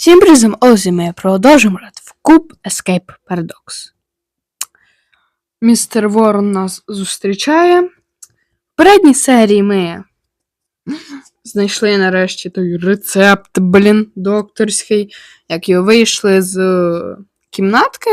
Всім призом Озі ми продовжуємо грати в Куб Escape Paradox. Містер Ворон нас зустрічає. В передній серії ми знайшли нарешті той рецепт, блін, докторський, як його вийшли з кімнатки.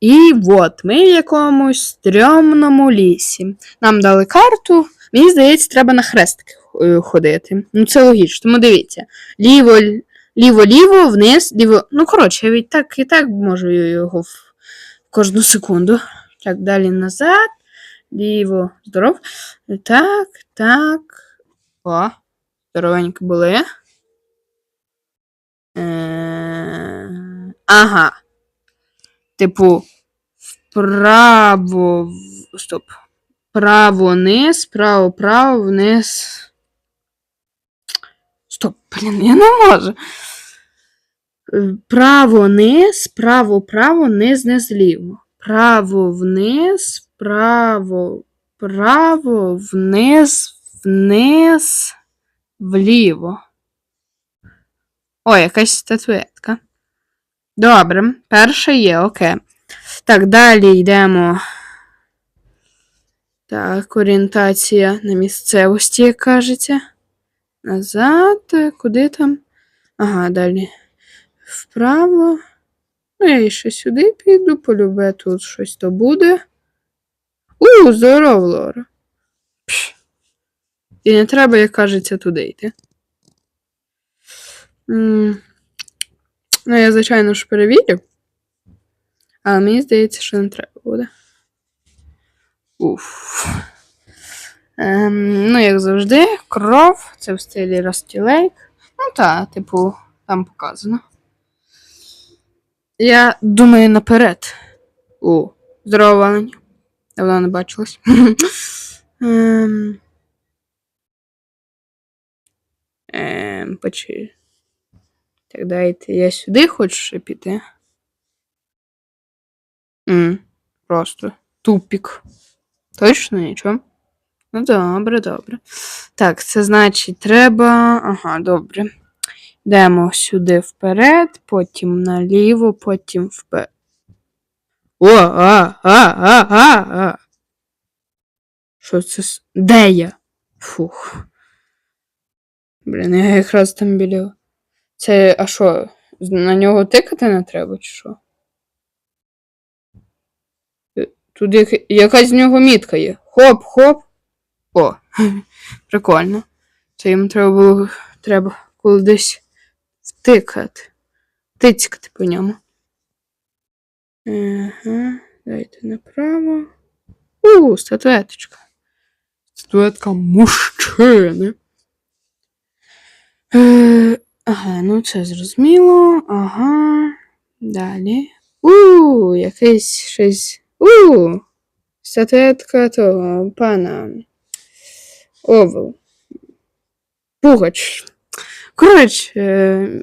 І от ми в якомусь стрьомному лісі. Нам дали карту. Мені здається, треба на хрестики е, ходити. Ну, це логічно. Тому дивіться. Ліво, ліво-ліво, вниз, ліво. Ну, коротше, я і так і так можу його в кожну секунду. Так, далі назад. Ліво, здоров. Так, так. О, здоровенькі були. Е, Ага. Типу, вправо. Стоп. Право вниз, право, право, вниз. Стоп, блін, я не можу. Е, Право вниз, право, право, низ, низ, ліво. Право вниз, право, право, вниз, вниз, вліво. О, якась статуетка. Добре, перша є, окей. Так, далі йдемо. Так, орієнтація на місцевості, як кажеться. Назад, е, куди там? Ага, далі. Вправо. Ну, я ще сюди піду, полюбе тут щось то буде. У, здоров, Лора. Пш. І не треба, як кажеться, туди йти. М, Ну, я, звичайно ж, перевірю. Але мені здається, що не треба буде. Уф. Ем, ну, як завжди, кров. Це в стилі Rusty Lake. Ну так, типу, там показано. Я думаю наперед. О, здорово, Валень. Давно не бачилась. ем, ем, почи. Так, дайте. Я сюди хочу ще піти. М, просто тупік. Точно нічого. Ну, добре, добре. Так, це значить, треба. Ага, добре. Йдемо сюди вперед, потім наліво, потім вперед. О, а, а, а, а, а. Що це? Де я? Фух. Блін, я якраз там біля. Це, а що? На нього тикати не треба, чи що? Е, Тут як... якась в нього мітка є. Хоп, хоп. О, прикольно. Це їм треба було треба кудись втикати. Тицькати по ньому. Ага, дайте направо. У, статуеточка. Статуетка мужчини. Е, ага, ну це зрозуміло. Ага. Далі. У, якийсь щось. У, статуетка того пана. Овел. Пугач. Коротше, е,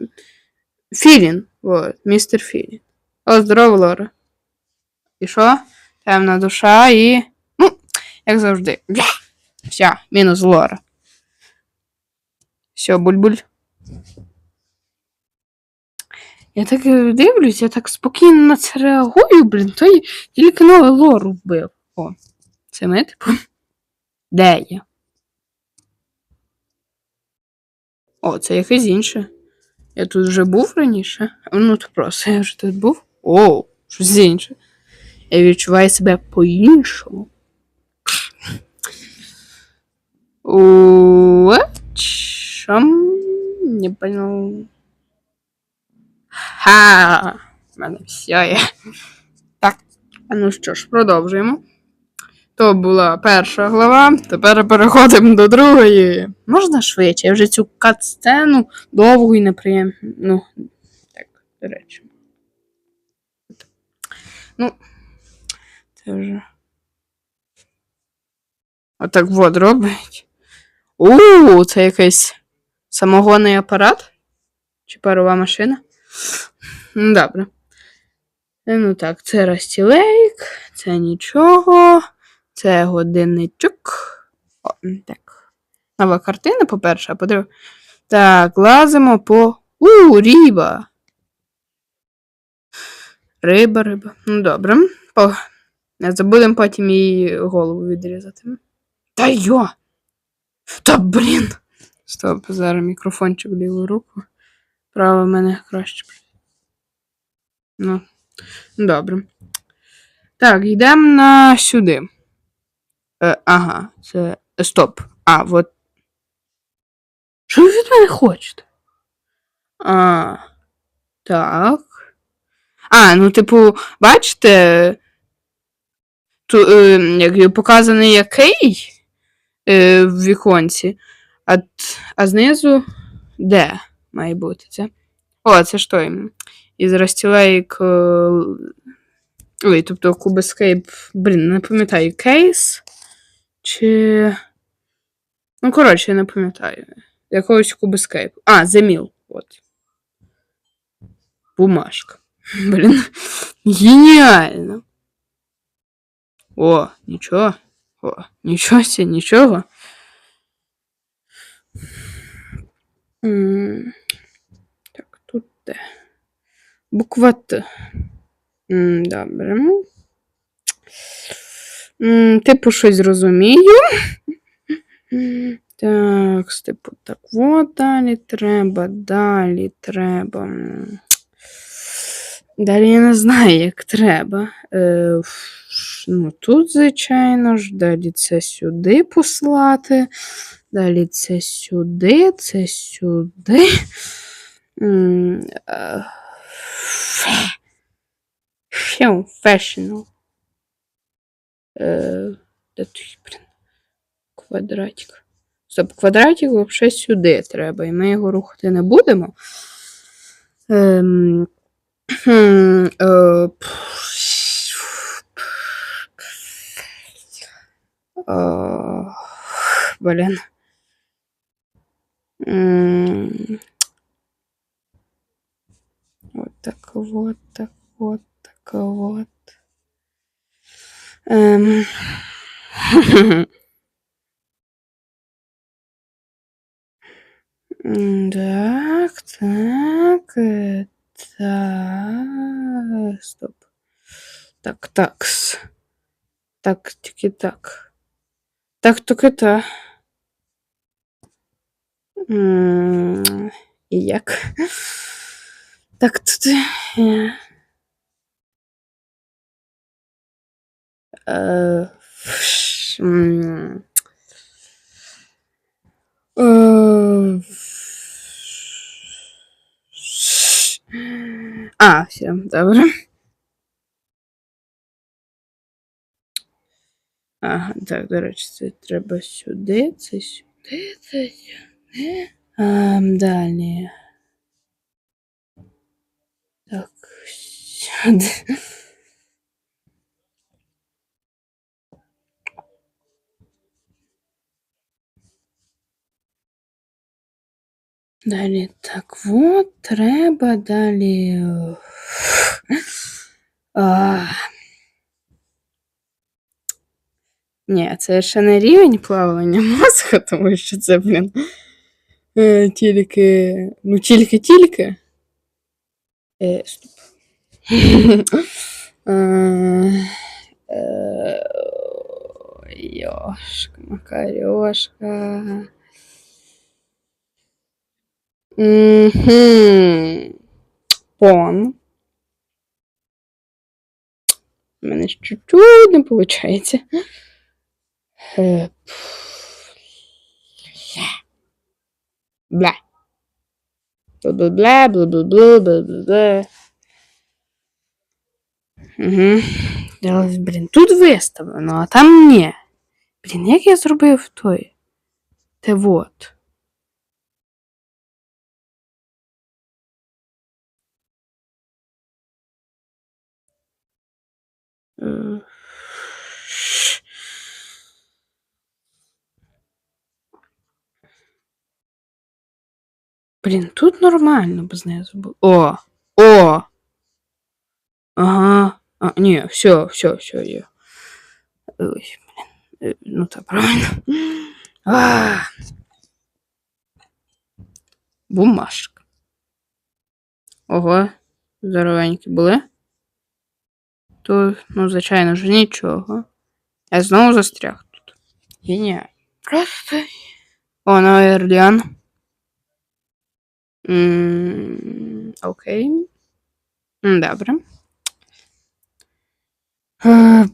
Філін. Вот, містер Філін. О, здорово, Лора. І що? Темна душа і. Ну, як завжди. Все, мінус Лора. Все, буль-буль. Я так е, дивлюсь, я так спокійно на це реагую, блін, той тільки новий лор вбив. О, це ми, типу. Де я? О, це якесь інше. Я тут вже був раніше. Ну, то просто я вже тут був. О, щось інше. Я відчуваю себе по-іншому. Чом? Не понял. Ха! У мене все є. Так, ну що ж, продовжуємо. То була перша глава, тепер переходимо до другої. Можна швидше, я вже цю кат-сцену довгу і неприємну. Ну, так, до речі. Ну, це вже. Отак вот робить. У, це якийсь самогонний апарат? Чи парова машина? Ну, Добре. Е, Ну так, це Растілейк, це нічого, це годинничок. О, так. Нова картина, по-перше, а по-друге. Так, лазимо по. У, ріба. Риба, риба. Ну, добре. По... Не забудемо потім її голову відрізати. Та йо! Та блін! Стоп, зараз мікрофончик в ліву руку. Право в мене краще. Ну, добре. Так, йдемо на сюди. Е, ага, це. Стоп. А, от. Що ви від мене хочете? А. Так. А, ну, типу, бачите. Ту, е, як показаний який е, в віконці, а, а знизу де має бути це? О, це ж той. Із розстілейк. Ой, тобто Escape, блін, не пам'ятаю, кейс. Чи. Ну, коротше, я не пам'ятаю. Якогось Cube А, Mill. От. Бумажка. Блін. Геніально. О, нічого. О, нічого сі, нічого. Так, тут де. Буква Т. Добре. Типу, щось розумію. Так, типу, так, от далі треба, далі треба. Далі я не знаю, як треба. Е, ну, тут, звичайно ж, далі це сюди послати. Далі це сюди, це сюди. Е, фе. Фешнл. Е, де тут, блін? Квадратик. Стоп, квадратик взагалі сюди треба, і ми його рухати не будемо. Ем, хм, е, блін. Вот так вот, так вот, так вот. Ем. Так, так, е, так. Стоп. Так, такс. Так, тільки так. Так, тільки та. І як? Так, тут. Е. А, все, добре. Ага, так, до речі, це треба сюди, це сюди, це сюди. Ем, далі. Так, сюди. Далі так от, треба далі. е, А... Ні, це ще не рівень плавлення мозку, тому що це, блін. е, Тільки. Ну, тільки-тільки. Е, стоп. Е, е, Йошка, макарьошка. Мгм. Пон. У мене ж чуть-чуть не виходить. Бля. Бла-бла-бла, бла-бла-бла, бла-бла-бла. Угу. Блін, тут виставлено, а там ні. Блін, як я зробив той? Те вот. Блін, тут нормально без знизу було. О! О! Ага. А, ні, все, все, все є. Ой, блін. Е, Ну так, правильно. А! Бумажка. Ого, здоровенькі були. Тут, ну, звичайно ж, нічого. Я знову застряг тут. Геніально. Просто. О, новий Орлеан. Окей. Добре. Е,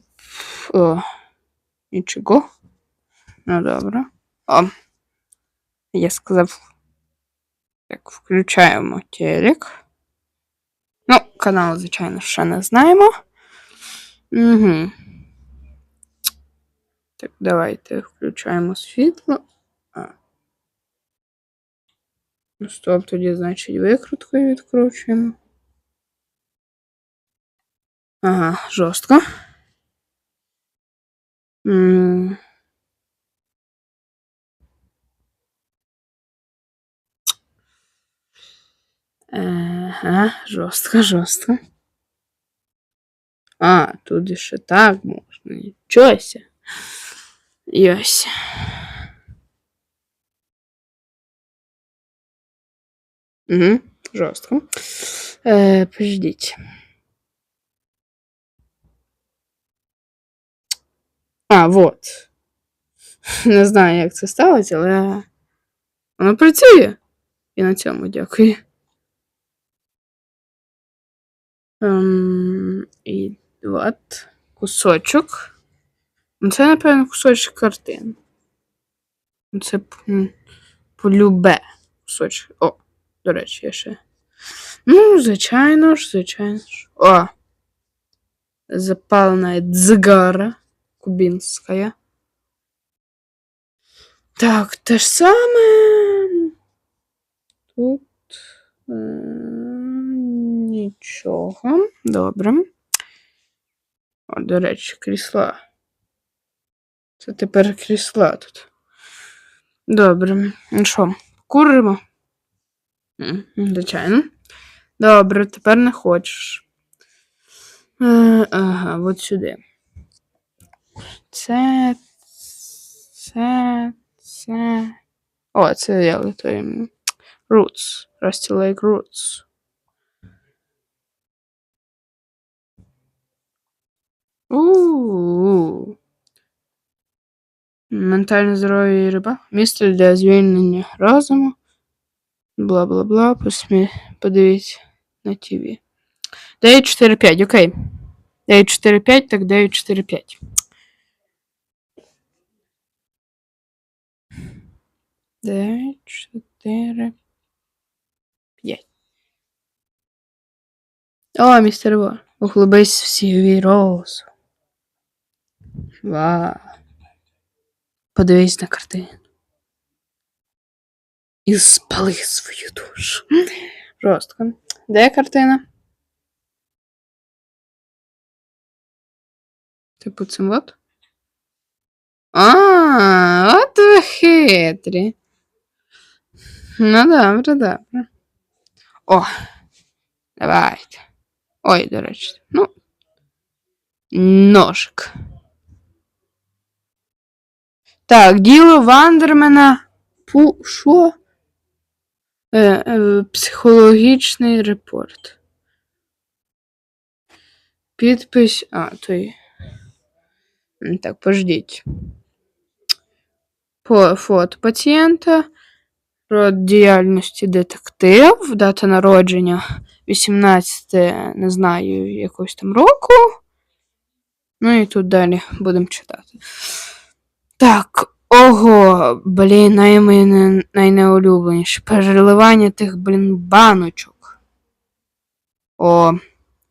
О, нічого. Ну, добре. О. Я сказав. Так, включаємо телек. Ну, канал, звичайно, ще не знаємо. Угу. Так, давайте включаємо світло. А. Ну, стоп, тоді, значить, викруткою відкручуємо. Ага, жорстко. М. Ага, жорстко, жорстко. А, тут ще так можна. Нічого ся. Йось. Угу, жорстко. Е, подождіть. А, вот. Не знаю, як це сталося, але воно працює. І на цьому дякую. Ем, і от кусочок. Ну, Це, напевно, кусочок картин. Ну, Це полюбе кусочок. О, до речі, я ще. Ну, звичайно ж, звичайно ж. О! Запалена дзигара кубинская. Так, те ж саме. Тут е, нічого. Добре. О, до речі, крісла. Це тепер крісла тут. Добре. Ну що, куримо? Звичайно. Добре, тепер не хочеш. Е, ага, от сюди. Це. Це. Це. О, це я той. Roots. Rusty Lake Roots. У-у-у. Ментальне здоров'я і риба. Місце для звільнення розуму. Бла бла бла. Посмі... Подивіться на ТВ. 945, окей. 945, так 945. Дев'ять, чотири, п'ять. О, містер Во. Углубись в сівій розум. Вау. Подивись на картину. І спали свою душу. Жорстко. Де картина? Типу цим от? А, от ви хитрі. Ну, добре, добре. О, давайте. Ой, до речі. Ну. Ножик. Так, діло Вандермена. Пу. Що? Е, е, психологічний репорт. Підпис. А, той. Так, пождіть. По фото пацієнта. Род діяльності детектив, дата народження 18, не знаю, якогось там року. Ну і тут далі будемо читати. Так, ого, блін, наймене, найнеулюбленіше. Переливання тих, блін, баночок. О,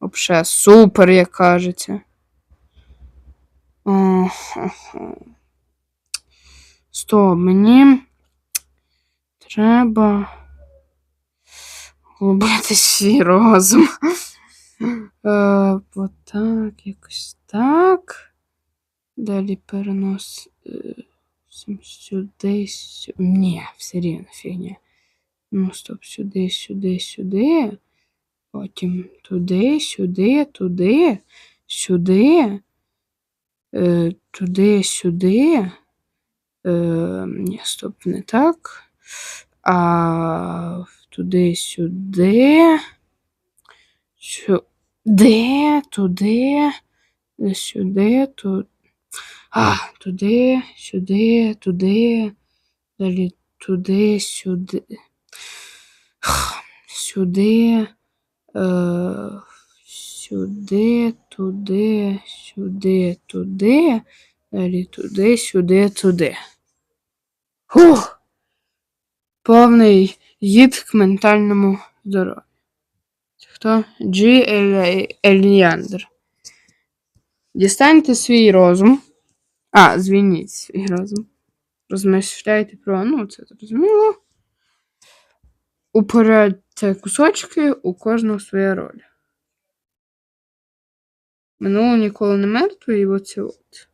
вообще супер, як кажеться. О. Стоп, мені треба глибити свій розум. Е, отак, якось так. Далі перенос е, сюди, сюди. Ні, все рівно фігня. Ну, стоп, сюди, сюди, сюди. Потім туди, сюди, туди, сюди. Е, туди, сюди. Е, ні, стоп, не так. А туди, сюди. Сюди, туди. сюди, тут. А, туди, сюди, туди. Далі туди, сюди. Сюди. Е, сюди, туди, сюди, туди. Далі туди, сюди, туди. Фух! Повний їд к ментальному здоров'ю. Хто? Джі Ельяндр. Дістаньте свій розум. А, звільніть свій розум. Розмишляйте про. Ну, це зрозуміло. Упорядьте кусочки, у кожного своя роль. Минуло ніколи не мертве, і оце от.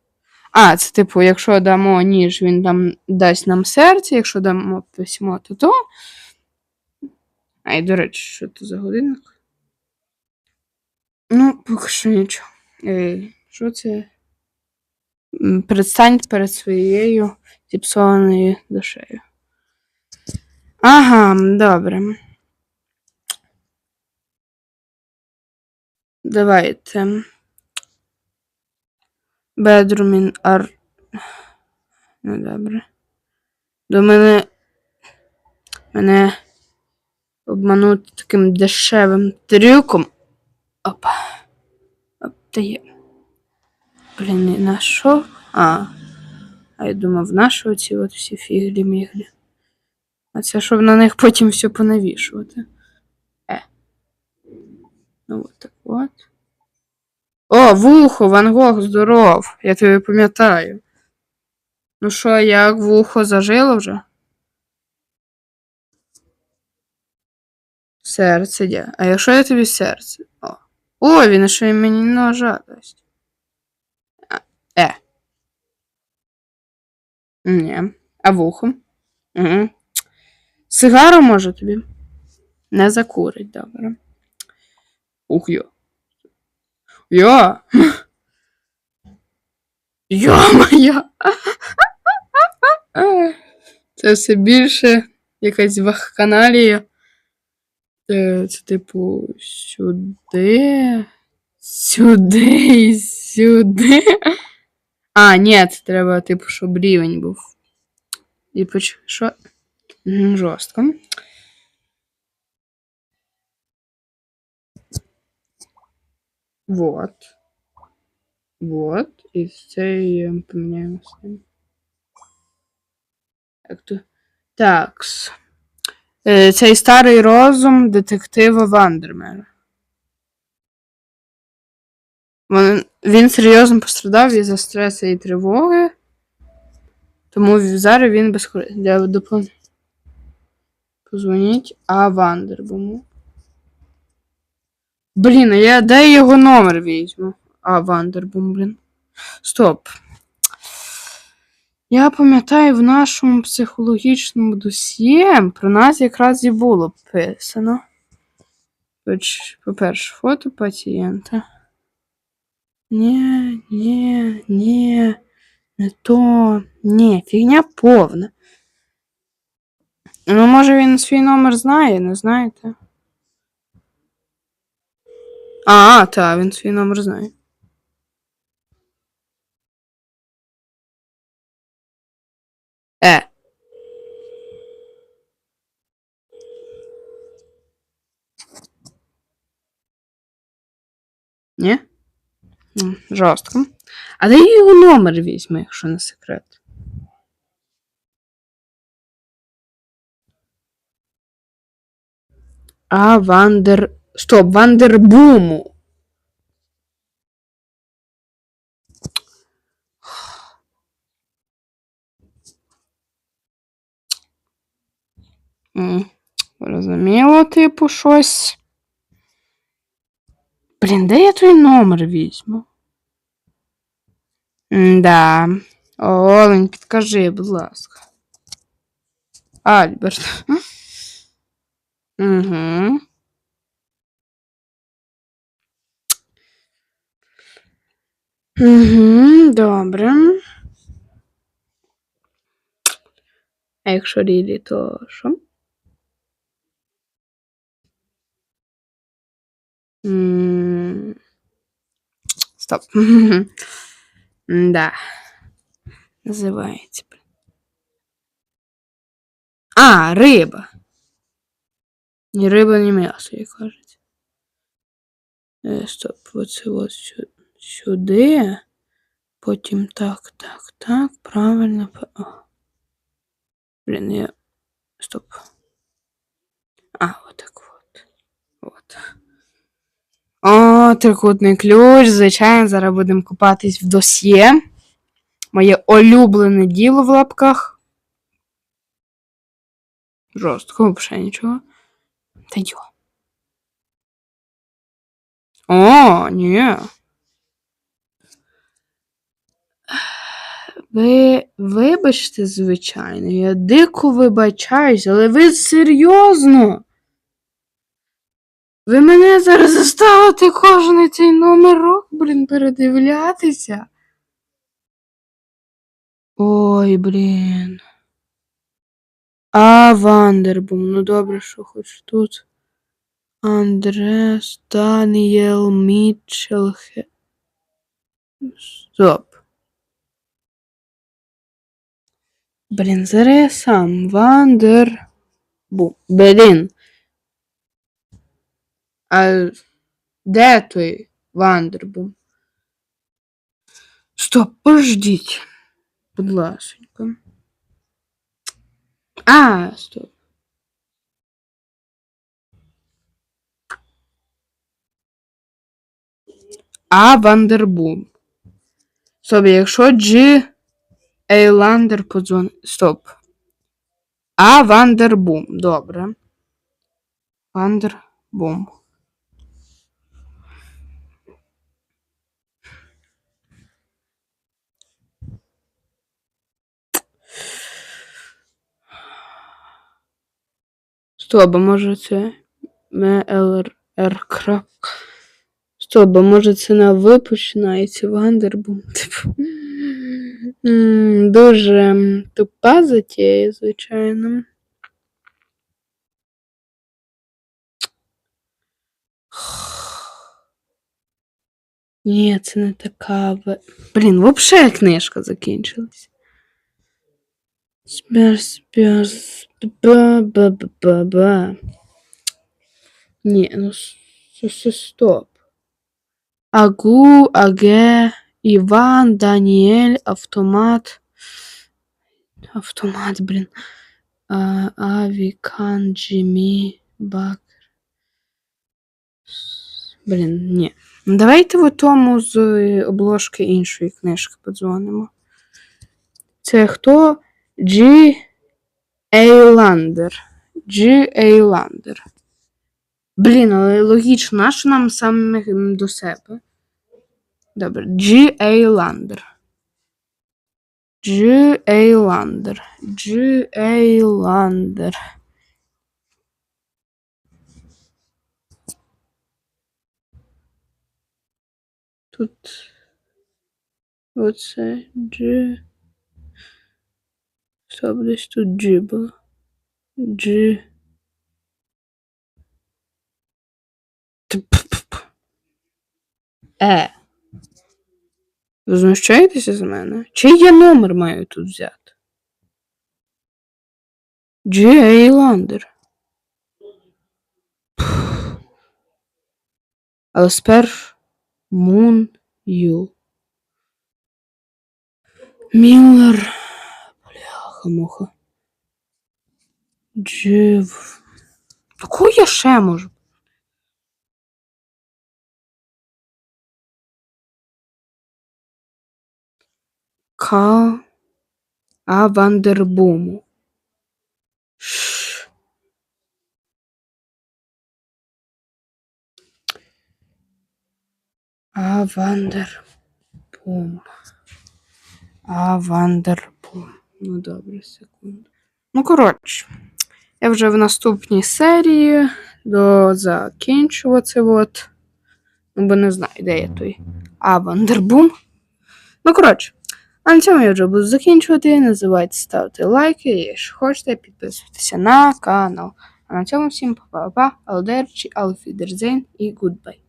А, це типу, якщо дамо ніж, він там дасть нам серце, якщо дамо письмо, то то. А і до речі, що це за годинник? Ну, поки що нічого. Ей, що це? Предстань перед своєю зіпсованою душею. Ага, добре. Давайте. Бедрумін ар. Ну, добре. До мене. Мене обманути таким дешевим трюком. Опа. Оп, та є. Блін, і на? А. А я думав, на що ці от всі фіглі-міглі. А це щоб на них потім все понавішувати. Е. Ну от так от. О, вухо, Ван Гог, здоров. Я тебе пам'ятаю. Ну що, як вухо зажило вже? Серце де. А якщо я тобі серце? О, О він ще й мені ножа дасть. А, Е. Ні. А вухо? Угу. Сигару може тобі? Не закурить, добре. Ух йо. Йо. Йо-моє. Це все більше якась вахканалія. Е, Це типу сюди. Сюди і сюди. А, ні, треба, типу, щоб рівень був. І поч... Що? Жорстко. Вот. Вот. І це поміняємо з ним. Такс. Е, Цей старий розум детектива Вандермера. Він, він серйозно пострадав із-за стресу і тривоги. Тому зараз він безкорисний. Для допомоги. Позвоніть А Вандербому. Блін, а я де його номер візьму? А, Вандербум, блін. Стоп. Я пам'ятаю, в нашому психологічному досьє про нас якраз і було писано. По-перше, фото пацієнта. Ні, ні, ні, не то. Ні, фігня повна. Ну, може, він свій номер знає, не знаєте? А, так, він свій номер знає. Е. Ні? Жорстко. А я його номер візьму, якщо не секрет? А, Вандер. Стоп, Вандербуму. Розуміло, типу, щось. Блін, де я той номер візьму? Да. Олень, підкажи, будь ласка. Альберт. Угу. Угу, добре. А якщо Рілі, то що? М, Стоп. Да. Називається. А, риба. Ні риба, ні м'ясо, як кажуть. Е, стоп, оце от сю- сюди. Потім так, так, так. Правильно. п- О. Блін, я. Стоп. А, отак от. От. О, трикутний ключ. Звичайно, зараз будемо купатись в досьє. Моє улюблене діло в лапках. Жорстко, взагалі нічого. Та йо. О, ні. Ви вибачте, звичайно, я дико вибачаюсь, але ви серйозно? Ви мене зараз заставите кожен цей номерок, блін, передивлятися. Ой, блін. А, Вандербум. Ну добре, що хоч тут. Андрес, Даніел, Мітчел. Хе... Стоп. Блін, зараз я сам. Вандербум. Блін. А де той Вандербум? Стоп, пождіть. Будь ласенька. А, стоп. А Вандербум. Стоп, якщо G Ейландер подзвонить. Стоп. А Вандербум. Добре. Вандербум. Стоп, а може це МЛР. Стоп, а може це на починається Вандербум. Типу. Дуже тупа затея, звичайно. Ні, це не така. Блін, взагалі книжка закінчилась. Спер, спер, ба, ба, ба, ба, ба. Ні, ну стоп. Агу, Аге, Іван, Даніель, автомат. Автомат, блін. А, Авікан, Джиммі, Бак. Блін, ні. Ну, Давайте в тому з е, обложки іншої книжки подзвонимо. Це хто? G. Ейландер. G. Ейландер. Блін, але логічно, нащо нам саме до себе? Добре. G. Ейландер. G. Ейландер. G. Ейландер. Тут. Оце G. Тут G було. Е. Ви знущаєтеся з мене? Чий я номер маю тут взяти? G. Ейландер. Але спершу Мун Ю. Міллер. Бляха муха. Джив. Яку я ще можу? Ка. А Вандербуму. А Вандербум. А Вандербум. Ну добре, секунду. Ну, коротше, я вже в наступній серії до закінчувати от. Ну, бо не знаю, де я той А Вандербум. Ну, коротше, а на цьому я вже буду закінчувати. Не забувайте ставити лайки, якщо хочете, підписуйтеся на канал. А на цьому всім па-па-па, алдерчі, алфідерзейн і гудбай.